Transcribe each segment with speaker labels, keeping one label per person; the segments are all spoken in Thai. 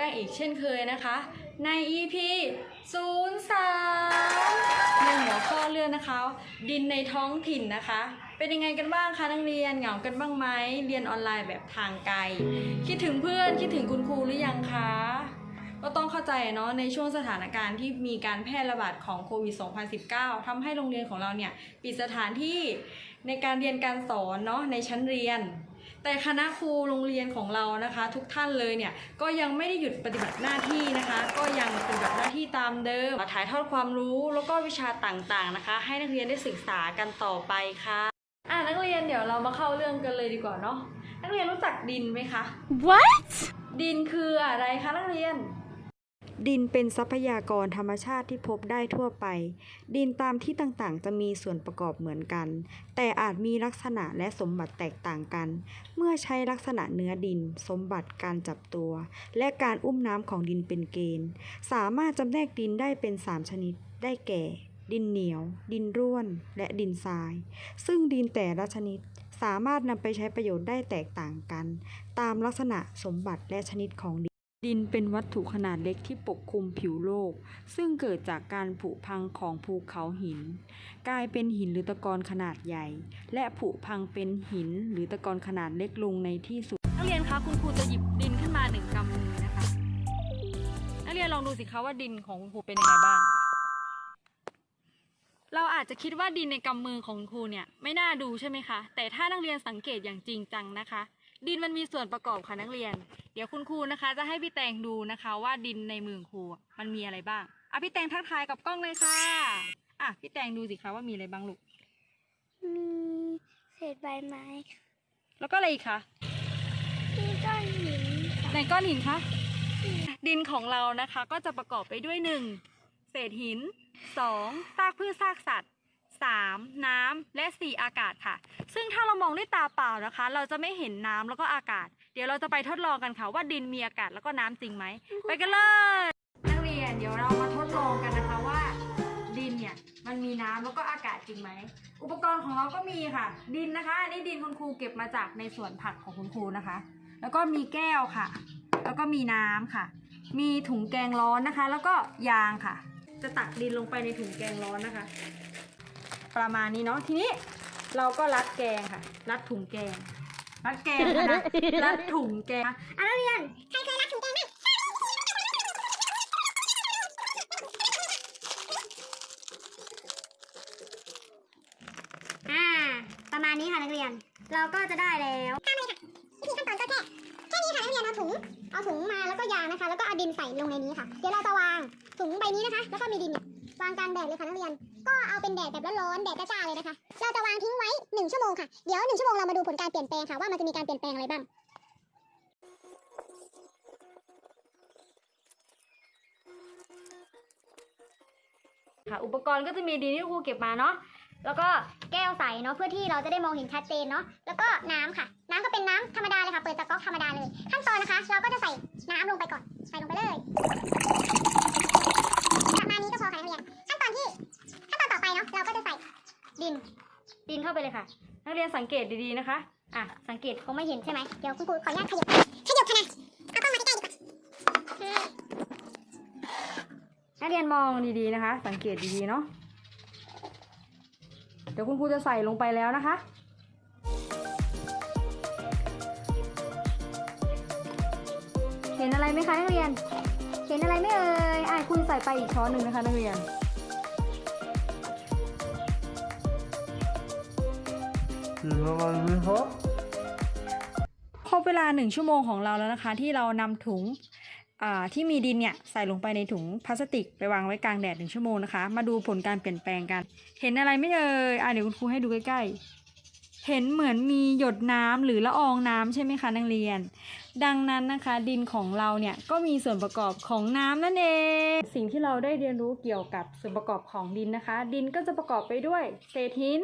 Speaker 1: ป้งอีกเช่นเคยนะคะ ใน EP 03ในหัวข้อเรื่องนะคะ ดินในท้องถิ่นนะคะ เป็นยังไงกันบ้างคะนักเรียนเหงากันบ้างไหมเรียนออนไลน์แบบทางไกล คิดถึงเพื่อนคิดถึงคุณครูหรือยังคะก็ต้องเข้าใจเนาะในช่วงสถานการณ์ที่มีการแพร่ระบาดของโควิด 2019ทำให้โรงเรียนของเราเนี่ยปิดสถานที่ในการเรียนการสอนเนาะในชั้นเรียน แต่คณะครูโรงเรียนของเรานะคะ ทุกท่านเลยเนี่ยก็ยังไม่ได้หยุดปฏิบัติหน้าที่นะคะ ก็ยังปฏิบัติหน้าที่ตามเดิมถ่ายทอดความรู้แล้วก็วิชาต่างๆนะคะ ให้นักเรียนได้ศึกษากันต่อไปค่ะอะนักเรียนเดี๋ยวเรามาเข้าเรื่องกันเลยดีกว่าเนาะนักเรียนรู้จักดินไหมคะ
Speaker 2: What?
Speaker 1: ดินคืออะไรคะนักเรียน
Speaker 3: ดินเป็นทรัพยากรธรรมชาติที่พบได้ทั่วไป ดินตามที่ต่างๆ จะมีส่วนประกอบเหมือนกัน แต่อาจมีลักษณะและสมบัติแตกต่างกัน เมื่อใช้ลักษณะเนื้อดิน สมบัติการจับตัว และการอุ้มน้ำของดินเป็นเกณฑ์ สามารถจำแนกดินได้เป็น 3 ชนิด ได้แก่ ดินเหนียว ดินร่วน และดินทราย ซึ่งดินแต่ละชนิดสามารถนำไปใช้ประโยชน์ได้แตกต่างกัน ตามลักษณะสมบัติและชนิดของดิน ดินเป็นวัตถุขนาดเล็กที่ปกคลุมผิวโลก ซึ่งเกิดจากการผุพังของภูเขาหิน กลายเป็นหินหรือตะกอนขนาดใหญ่ และผุพังเป็นหินหรือตะกอนขนาดเล็กลงในที่สุด
Speaker 1: นักเรียนคะคุณครูจะหยิบดินขึ้นมาหนึ่งกำมือนะคะ นักเรียนลองดูสิคะว่าดินของคุณครูเป็นยังไงบ้าง เราอาจจะคิดว่าดินในกำมือของครูเนี่ยไม่น่าดูใช่ไหมคะ แต่ถ้านักเรียนสังเกตอย่างจริงจังนะคะ ดินมันมีส่วนประกอบค่ะนักเรียน เดี๋ยวคุณครูนะคะ จะให้พี่แตงดูนะคะว่าดินในมือของครูอะมันมีอะไรบ้างอะพี่แตงทักทายกับกล้องเลยค่ะอะพี่แตงดูสิคะว่ามีอะไรบ้างลูก
Speaker 2: มีเศษใบไม้
Speaker 1: แล้วก็อะไรอีกคะ
Speaker 2: มีก้อนหิน
Speaker 1: ในก้อนหินคะดินของเรานะคะก็จะประกอบไปด้วย 1. เศษหิน 2. ซากพืชซากสัตว์ 3. น้ำและ 4. อากาศค่ะ ซึ่งถ้าเรามองด้วยตาเปล่านะคะ เราจะไม่เห็นน้ำแล้วก็อากาศ เดี๋ยวเราจะไปทดลองกันค่ะว่าดินมีอากาศแล้วก็น้ำจริงไหม ไปกันเลย นักเรียนเดี๋ยวเรามาทดลองกันนะคะว่า ดินเนี่ยมันมีน้ำแล้วก็อากาศจริงไหม อุปกรณ์ของเราก็มีค่ะ ดินนะคะอันนี้ดินคุณครูเก็บมาจากในสวนผักของคุณครูนะคะ แล้วก็มีแก้วค่ะ แล้วก็มีน้ำค่ะ มีถุงแกงร้อนนะคะ แล้วก็ยางค่ะ จะตักดินลงไปในถุงแกงร้อนนะคะ ประมาณนี้เนาะทีนี้เราก็รัดแกงค่ะ รัดถุงแกง รัดแกงค่ะนะ รัดถุงแกงอะนักเรียน
Speaker 2: ใครเคยรักถุงแกงบ้างอ่า ประมาณนี้ค่ะนักเรียน เราก็จะได้แล้วข้ามเลยค่ะวิธีขั้นตอนก็แค่ แค่นี้ค่ะนักเรียนเอาถุง เอาถุงมาแล้วก็ยางนะคะ แล้วก็เอาดินใส่ลงในนี้ค่ะ เดี๋ยวเราจะวางถุงใบนี้นะคะ แล้วก็มีดินเนี่ยวางกลางแดดเลยค่ะนักเรียน ก็เอาเป็นแดดแบบร้อนๆแดดจ้าๆเลยนะคะ เราจะวางทิ้งไว้1ชั่วโมงค่ะ เดี๋ยว1ชั่วโมงเรามาดูผลการเปลี่ยนแปลงค่ะว่ามันจะมีการเปลี่ยนแปลงอะไรบ้าง
Speaker 1: ค่ะอุปกรณ์ก็จะมีดินที่ครูเก็บมาเนาะ
Speaker 2: แล้วก็แก้วใสเนาะเพื่อที่เราจะได้มองเห็นชัดเจนเนาะแล้วก็น้ำค่ะ น้ำก็เป็นน้ำธรรมดาเลยค่ะเปิดจากก๊อกธรรมดาเลย ขั้นตอนนะคะ เราก็จะใส่น้ำลงไปก่อนใส่ลงไปเลยประมาณนี้ก็พอค่ะนักเรียน เราก็จะใส่ดิน
Speaker 1: ดินเข้าไปเลยค่ะ นักเรียนสังเกตดีๆนะคะ อะ สังเกต
Speaker 2: คงไม่เห็นใช่ไหมเดี๋ยวคุณครูขออนุญาตขยับขยับขนาดเอากล้องมาใกล้ๆดีกว่า
Speaker 1: นักเรียนมองดีๆนะคะ สังเกตดีๆเนาะ เดี๋ยวคุณครูจะใส่ลงไปแล้วนะคะเห็นอะไรไหมคะนักเรียน เห็นอะไรไม่เอ่ยอะคุณใส่ไปอีกช้อนหนึ่งนะคะนักเรียน
Speaker 4: เห็นอะไรไหมครับ
Speaker 1: ครบเวลาหนึ่งชั่วโมงของเราแล้วนะคะ ที่เรานำถุงที่มีดินเนี่ยใส่ลงไปในถุงพลาสติกไปวางไว้กลางแดดหนึ่งชั่วโมงนะคะ มาดูผลการเปลี่ยนแปลงกัน เห็นอะไรไม่เอ่ยอะเดี๋ยวคุณครูให้ดูใกล้ๆ เห็นเหมือนมีหยดน้ำหรือละอองน้ำใช่ไหมคะนักเรียน ดังนั้นนะคะ ดินของเราเนี่ยก็มีส่วนประกอบของน้ำนั่นเอง สิ่งที่เราได้เรียนรู้เกี่ยวกับส่วนประกอบของดินนะคะ ดินก็จะประกอบไปด้วย เศษหิน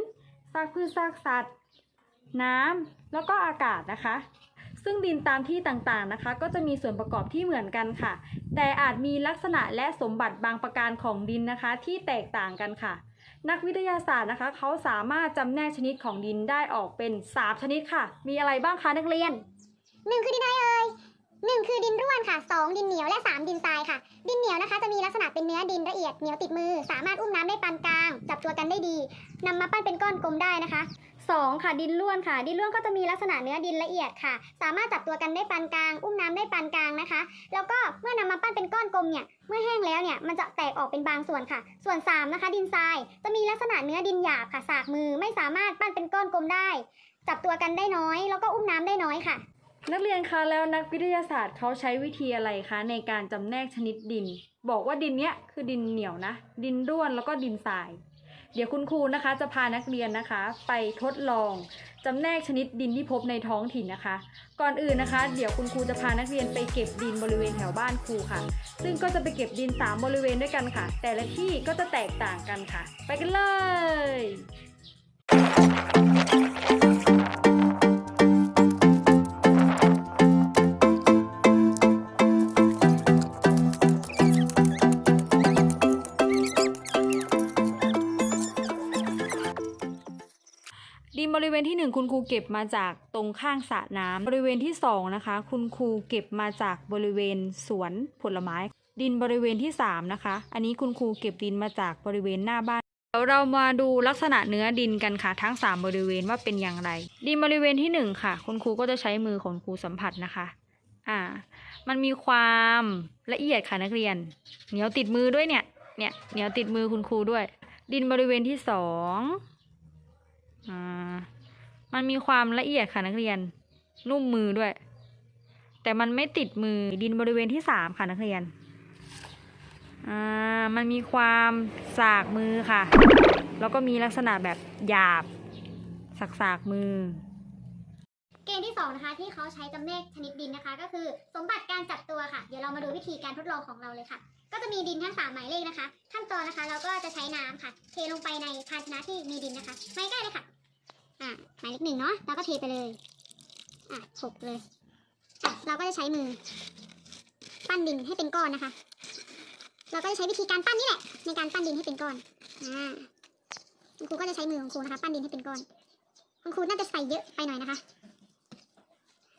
Speaker 1: ซากพืชซากสัตว์ น้ำแล้วก็อากาศนะคะ ซึ่งดินตามที่ต่างๆนะคะ ก็จะมีส่วนประกอบที่เหมือนกันค่ะ แต่อาจมีลักษณะและสมบัติบางประการของดินนะคะ ที่แตกต่างกันค่ะ นักวิทยาศาสตร์นะคะ เขาสามารถจำแนกชนิดของดินได้ออกเป็น3ชนิดค่ะ มีอะไรบ้างคะนักเรียน
Speaker 2: หนึ่งคือดินอะไรเอ่ยหนึ่งคือดินร่วนค่ะสองดินเหนียวและสามดินทรายค่ะ ดินเหนียวนะคะจะมีลักษณะเป็นเนื้อดินละเอียดเหนียวติดมือ สามารถอุ้มน้ำได้ปานกลาง จับตัวกันได้ดีนำมาปั้นเป็นก้อนกลมได้นะคะ สองค่ะดินร่วนค่ะ ดินร่วนก็จะมีลักษณะเนื้อดินละเอียดค่ะ สามารถจับตัวกันได้ปานกลาง อุ้มน้ำได้ปานกลางนะคะ แล้วก็เมื่อนำมาปั้นเป็นก้อนกลมเนี่ยเมื่อแห้งแล้วเนี่ยมันจะแตกออกเป็นบางส่วนค่ะ ส่วนสามนะคะ ดินทรายจะมีลักษณะเนื้อดินหยาบค่ะสากมือไม่สามารถปั้นเป็นก้อนกลมได้ จับตัวกันได้น้อย แล้วก็อุ้มน้ำได้น้อยค่ะ
Speaker 1: นักเรียนคะแล้วนักวิทยาศาสตร์เขาใช้วิธีอะไรคะในการจำแนกชนิดดิน บอกว่าดินเนี้ยคือดินเหนียวนะ ดินร่วนแล้วก็ดินทราย เดี๋ยวคุณครูนะคะจะพานักเรียนนะคะ ไปทดลองจำแนกชนิดดินที่พบในท้องถิ่นนะคะ ก่อนอื่นนะคะ เดี๋ยวคุณครูจะพานักเรียนไปเก็บดินบริเวณแถวบ้านครูค่ะ ซึ่งก็จะไปเก็บดิน 3 บริเวณด้วยกันค่ะ แต่ละที่ก็จะแตกต่างกันค่ะ ไปกันเลย วณที่หนึ่งคุณครูเก็บมาจากตรงข้างสระน้ำบริเวณที่สองนะคะ คุณครูเก็บมาจากบริเวณสวนผลไม้ ดินบริเวณที่สามนะคะ อันนี้คุณครูเก็บดินมาจากบริเวณหน้าบ้านเดี๋ยวเรามาดูลักษณะเนื้อดินกันค่ะทั้งสามบริเวณว่าเป็นอย่างไร ดินบริเวณที่หนึ่งค่ะ คุณครูก็จะใช้มือของครูสัมผัสนะคะอ่า มันมีความละเอียดค่ะนักเรียน เหนียวติดมือด้วยเนี่ยเนี่ยเหนียวติดมือคุณครูด้วย ดินบริเวณที่สองอ่า มันมีความละเอียดค่ะนักเรียน นุ่มมือด้วย แต่มันไม่ติดมือดินบริเวณที่สามค่ะนักเรียนอ่ามันมีความสากมือค่ะ แล้วก็มีลักษณะแบบหยาบสักสากๆมือ
Speaker 2: เกณฑ์ที่สองนะคะที่เขาใช้จำแนกชนิดดินนะคะ ก็คือสมบัติการจับตัวค่ะ เดี๋ยวเรามาดูวิธีการทดลองของเราเลยค่ะ ก็จะมีดินทั้งสามหมายเลขนะคะ ขั้นตอนนะคะ เราก็จะใช้น้ำค่ะ เทลงไปในภาชนะที่มีดินนะคะ ไม่ใกล้เลยค่ะ อ่าหมายเลขหนึ่งเนาะเราก็เทไปเลยอะหกเลยอะเราก็จะใช้มือ ปั้นดินให้เป็นก้อนนะคะ เราก็จะใช้วิธีการปั้นนี่แหละ ในการปั้นดินให้เป็นก้อนอ่าคุณครูก็จะใช้มือของครูนะคะปั้นดินให้เป็นก้อนคุณครูน่าจะใส่เยอะไปหน่อยนะคะ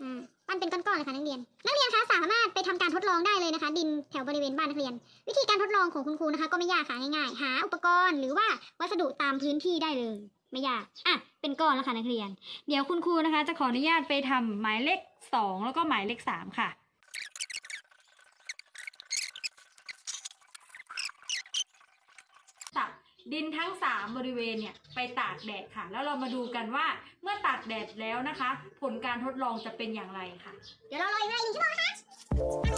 Speaker 2: อ่าปั้นเป็นก้อนๆเลยค่ะนักเรียน นักเรียนคะสามารถไปทำการทดลองได้เลยนะคะ ดินแถวบริเวณบ้านนักเรียน วิธีการทดลองของคุณครูนะคะ ก็ไม่ยากค่ะง่ายๆ หาอุปกรณ์หรือว่าวัสดุตามพื้นที่ได้เลย ไม่ยากอะ เป็นก้อนแล้วค่ะนักเรียน
Speaker 1: เดี๋ยวคุณครูนะคะจะขออนุญาตไปทำหมายเลขสองแล้วก็หมายเลขสามค่ะตักดินทั้ง 3 บริเวณเนี่ยไปตากแดดค่ะ แล้วเรามาดูกันว่าเมื่อตากแดดแล้วนะคะ ผลการทดลองจะเป็นอย่างไรค่ะ
Speaker 2: เดี๋ยวเรารออีกเวลาอีกหนึ่งชั่วโมงค่ะ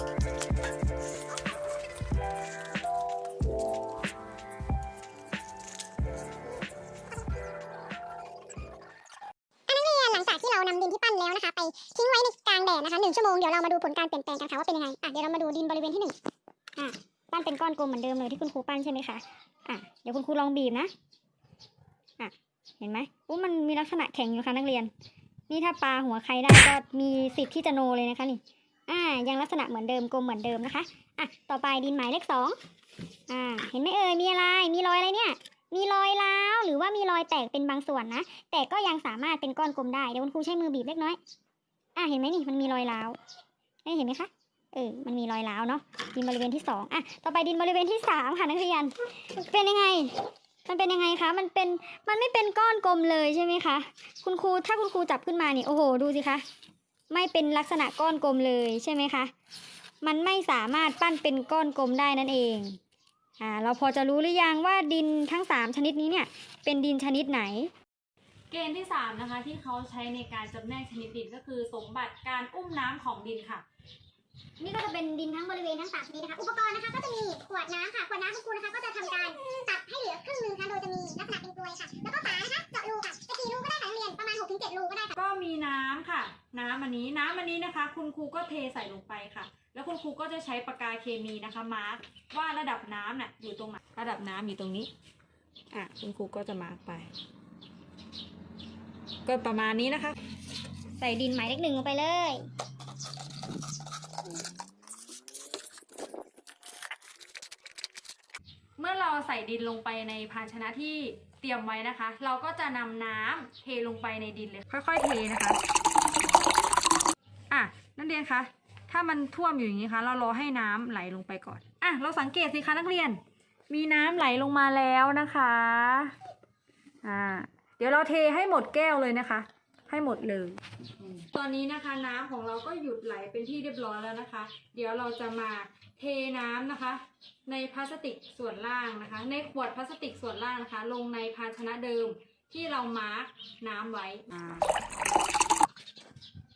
Speaker 2: นำดินที่ปั้นแล้วนะคะ ไปทิ้งไว้ในกลางแดดนะคะหนึ่งชั่วโมงเดี๋ยวเรามาดูผลการเปลี่ยนแปลงกันค่ะว่าเป็นยังไงอะเดี๋ยวเรามาดูดินบริเวณที่หนึ่งอะปั้นเป็นก้อนกลมเหมือนเดิมเลยที่คุณครูปั้นใช่ไหมคะอะเดี๋ยวคุณครูลองบีบนะอะเห็นไหมอู้มันมีลักษณะแข็งอยู่ค่ะนักเรียน นี่ถ้าปลาหัวใครได้ก็มีสิทธิ์ที่จะโนเลยนะคะนี่อ่ายังลักษณะเหมือนเดิมกลมเหมือนเดิมนะคะอะต่อไปดินหมายเลขสองอ่าเห็นไหมเอ่ยมีอะไรมีรอยอะไรเนี่ย มีรอย ว่ามีรอยแตกเป็นบางส่วนนะ แต่ก็ยังสามารถเป็นก้อนกลมได้ เดี๋ยวคุณครูใช้มือบีบเล็กน้อย อ่าเห็นไหมนี่มันมีรอยร้าวเอ้เห็นไหมคะ เออ มันมีรอยร้าวเนาะ ดินบริเวณที่สองอะ ต่อไปดินบริเวณที่สามค่ะนักเรียน เป็นยังไง มันเป็นยังไงคะ มันเป็น มันไม่เป็นก้อนกลมเลยใช่ไหมคะ คุณครู ถ้าคุณครูจับขึ้นมานี่โอ้โห ดูสิคะ ไม่เป็นลักษณะก้อนกลมเลยใช่ไหมคะ มันไม่สามารถปั้นเป็นก้อนกลมได้นั่นเอง อ่าเราพอจะรู้หรือยังว่าดินทั้ง 3 ชนิดนี้เนี่ยเป็นดินชนิดไหน
Speaker 1: เกณฑ์ที่ 3 นะคะ ที่เขาใช้ในการจำแนกชนิดดินก็คือสมบัติการอุ้มน้ำของดินค่ะ
Speaker 2: นี่ก็จะเป็นดินทั้งบริเวณทั้งสามชนิดนะคะ อุปกรณ์นะคะก็จะมีขวดน้ำค่ะ ขวดน้ำคุณครูนะคะก็จะทำการตัดให้เหลือครึ่งหนึงค่ะ โดยจะมีลักษณะเป็นกลวยค่ะ แล้วก็ฝานะคะเจาะรูค่ะจะกี่รูก็ได้ค่ะนักเรียนประมาณ6-7ถึงรูก็ได้ค่ะ
Speaker 1: ก็มีน้ำค่ะ น้ำอันนี้ น้ำอันนี้นะคะ คุณครูก็เทใส่ลงไปค่ะ แล้วคุณครูก็จะใช้ปากกาเคมีนะคะมาร์กว่าระดับน้ำน่ะอยู่ตรงไหนระดับน้ำอยู่ตรงนี้ อะคุณครูก็จะมาร์กไป ก็ประมาณนี้นะคะ
Speaker 2: ใส่ดินหมายเลขหนึ่งลงไปเลย
Speaker 1: เมื่อเราใส่ดินลงไปในภาชนะที่เตรียมไว้นะคะ เราก็จะนำน้ำเทลงไปในดินเลย ค่อยๆเทนะคะ อะนักเรียนคะ ถ้ามันท่วมอยู่อย่างนี้คะเรารอให้น้ำไหลลงไปก่อนอะเราสังเกตสิคะนักเรียน มีน้ำไหลลงมาแล้วนะคะอ่าเดี๋ยวเราเทให้หมดแก้วเลยนะคะ ให้หมดเลย ตอนนี้นะคะน้ำของเราก็หยุดไหลเป็นที่เรียบร้อยแล้วนะคะ เดี๋ยวเราจะมาเทน้ำนะคะ ในพลาสติกส่วนล่างนะคะ ในขวดพลาสติกส่วนล่างนะคะ ลงในภาชนะเดิมที่เรามาร์กน้ำไว้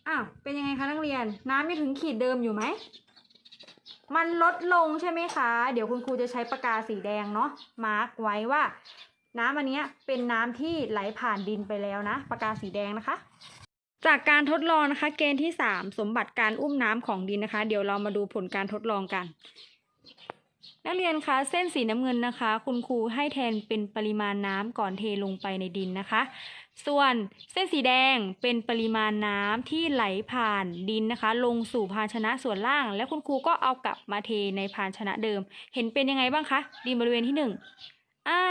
Speaker 1: อ้าวเป็นยังไงคะนักเรียน น้ำยังถึงขีดเดิมอยู่ไหม มันลดลงใช่ไหมคะ เดี๋ยวคุณครูจะใช้ปากกาสีแดงเนาะมาร์กไว้ว่า น้ำอันนี้เป็นน้ำที่ไหลผ่านดินไปแล้วนะปากกาสีแดงนะคะ จากการทดลองนะคะ เกณฑ์ที่ 3 สมบัติการอุ้มน้ำของดินนะคะ เดี๋ยวเรามาดูผลการทดลองกันนักเรียนคะเส้นสีน้ำเงินนะคะ คุณครูให้แทนเป็นปริมาณน้ำก่อนเทลงไปในดินนะคะ ส่วนเส้นสีแดงเป็นปริมาณน้ำที่ไหลผ่านดินนะคะ ลงสู่ภาชนะส่วนล่าง แล้วคุณครูก็เอากลับมาเทในภาชนะเดิม เห็นเป็นยังไงบ้างคะ ดินบริเวณที่หนึ่งอ่า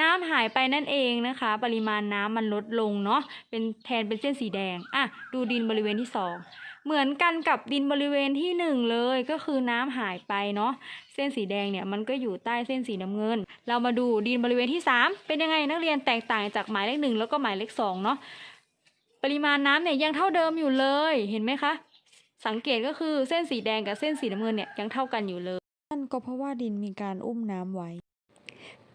Speaker 1: น้ำหายไปนั่นเองนะคะ ปริมาณน้ำมันลดลงเนาะเป็นแทนเป็นเส้นสีแดง อะ ดูดินบริเวณที่สอง เหมือนกันกับดินบริเวณที่หนึ่งเลยก็คือน้ำหายไปเนาะเส้นสีแดงเนี่ยมันก็อยู่ใต้เส้นสีน้ำเงิน เรามาดูดินบริเวณที่สามเป็นยังไงนักเรียนแตกต่างจากหมายเลขหนึ่งแล้วก็หมายเลขสองเนาะปริมาณน้ำเนี่ยยังเท่าเดิมอยู่เลยเห็นไหมคะ สังเกตก็คือเส้นสีแดงกับเส้นสีน้ำเงินเนี่ยยังเท่ากันอยู่เลย
Speaker 3: นั่นก็เพราะว่าดินมีการอุ้มน้ำไว้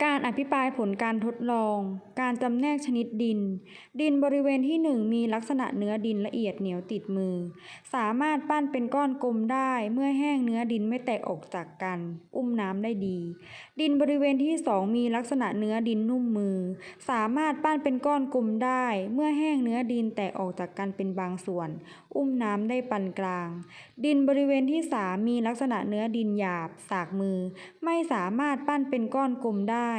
Speaker 3: การอภิปรายผลการทดลอง การจำแนกชนิดดิน ดินบริเวณที่ 1 มีลักษณะเนื้อดินละเอียดเหนียวติดมือ สามารถปั้นเป็นก้อนกลมได้ เมื่อแห้งเนื้อดินไม่แตกออกจากกัน อุ้มน้ำได้ดี ดินบริเวณที่ 2 มีลักษณะเนื้อดินนุ่มมือ สามารถปั้นเป็นก้อนกลมได้ เมื่อแห้งเนื้อดินแตกออกจากกันเป็นบางส่วนอุ้มน้ำได้ปานกลาง ดินบริเวณที่ 3 มีลักษณะเนื้อดินหยาบ สากมือ ไม่สามารถปั้นเป็นก้อนกลมได้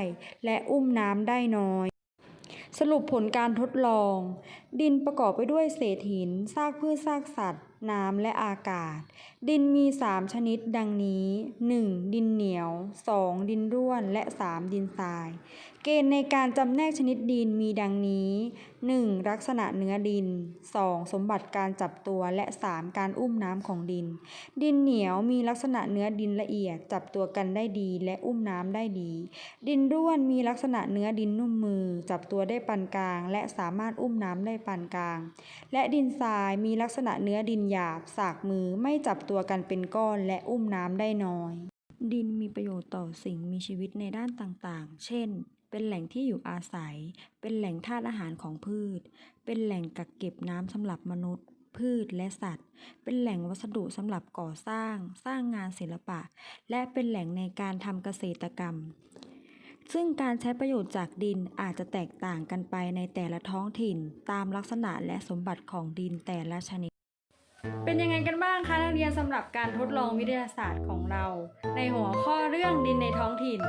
Speaker 3: และอุ้มน้ำได้น้อยสรุปผลการทดลอง ดินประกอบไปด้วยเศษหิน ซากพืชซากสัตว์ น้ำและอากาศ ดินมี 3 ชนิดดังนี้ 1. ดินเหนียว 2. ดินร่วน และ 3. ดินทราย เกณฑ์ในการจำแนกชนิดดินมีดังนี้ 1. ลักษณะเนื้อดิน 2. สมบัติการจับตัวและ 3. การอุ้มน้ำของดิน ดินเหนียวมีลักษณะเนื้อดินละเอียด จับตัวกันได้ดี และอุ้มน้ำได้ดี ดินร่วนมีลักษณะเนื้อดินนุ่มมือ จับตัวได้ปานกลาง และสามารถอุ้มน้ำได้ปานกลาง และดินทรายมีลักษณะเนื้อดินหยาบ สากมือไม่จับตัวกันเป็นก้อนและอุ้มน้ำได้น้อย ดินมีประโยชน์ต่อสิ่งมีชีวิตในด้านต่างๆ เช่น เป็นแหล่งที่อยู่อาศัย เป็นแหล่งธาตุอาหารของพืช เป็นแหล่งกักเก็บน้ำสำหรับมนุษย์พืชและสัตว์ เป็นแหล่งวัสดุสำหรับก่อสร้าง สร้างงานศิลปะ และเป็นแหล่งในการทำเกษตรกรรม ซึ่งการใช้ประโยชน์จากดินอาจจะแตกต่างกันไปในแต่ละท้องถิ่น ตามลักษณะและสมบัติของดินแต่ละชนิด
Speaker 1: เป็นยังไงกันบ้างคะนักเรียนสำหรับการทดลองวิทยาศาสตร์ของเรา ในหัวข้อเรื่องดินในท้องถิ่น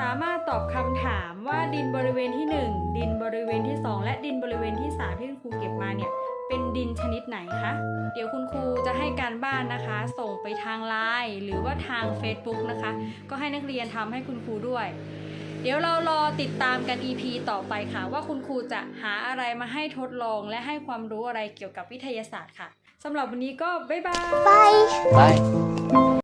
Speaker 1: สามารถตอบคำถามว่าดินบริเวณที่ 1 ดินบริเวณที่ 2 และดินบริเวณที่ 3 ที่คุณครูเก็บมาเนี่ยเป็นดินชนิดไหนคะเดี๋ยวคุณครูจะให้การบ้านนะคะ ส่งไปทางไลน์หรือว่าทาง Facebook นะคะ ก็ให้นักเรียนทำให้คุณครูด้วย เดี๋ยวเรารอติดตามกัน EP ต่อไปค่ะ ว่าคุณครูจะหาอะไรมาให้ทดลองและให้ความรู้อะไรเกี่ยวกับวิทยาศาสตร์ค่ะ สำหรับวันนี้ก็บ๊ายบาย
Speaker 2: Bye.
Speaker 4: Bye.